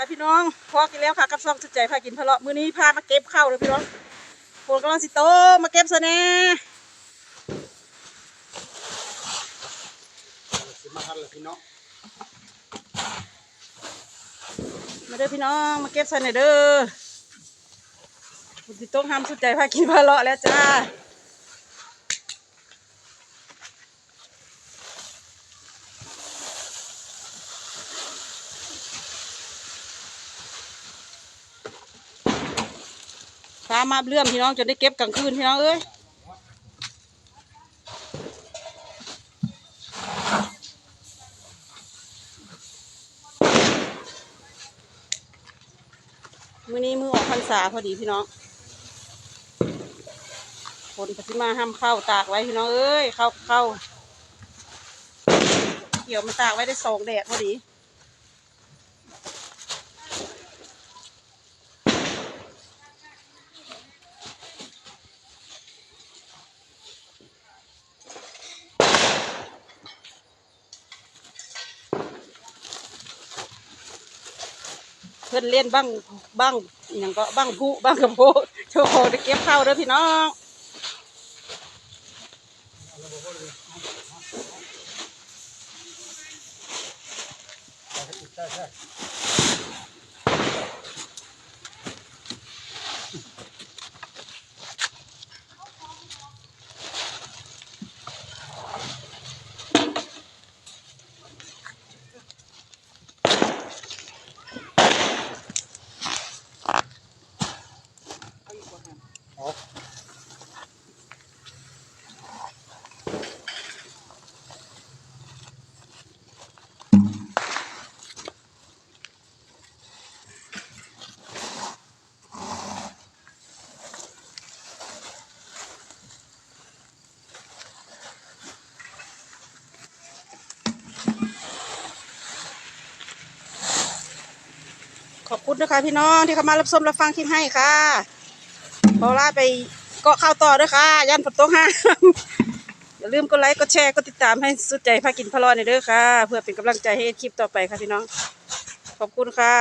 ค่ะพี่น้องพอกินแล้วค่ะกับซองสุดใจพากินพะเลาะมื้อนี้พามาเก็บข้าวเลยพี่น้องฝนกำลังสิโตกมาเก็บซะแน่สิมาทันเลยพี่น้องมาเด้อพี่น้องมาเก็บซะแน่เด้อฝนสิโตกห้ามสุดใจพากินพะเลาะแล้วจ้า พามาเลื่อมพี่น้องจนได้เก็บกลางคืนพี่น้องเอ้ยมื้อนี้มือออกพรรษาพอดีพี่น้อง คนปฏิมาห้ามเข้าตากไว้พี่น้องเอ้ยเข้าเข้า เกี่ยวมันตากไว้ได้สองแดดพอดี พื่อนเล่นบ้างบ้างอย่างก็บ้างผู้บ้างกระโพดโชว์โคได้เก็บเข้าเด้อพี่น้องใช่อีกบ่ค่ะ อ๋อ ขอบคุณนะคะพี่น้องที่เข้ามารับชมรับฟังคลิปให้ค่ะ พอลาไปเกาะข้าวต่อด้วยค่ะ ย่านฝนตกห้าอย่าลืมกดไลค์กดแชร์กดติดตามให้สุดใจพากินพะรอนอยเด้อค่ะ เพื่อเป็นกำลังใจให้คลิปต่อไปค่ะพี่น้อง ขอบคุณค่ะ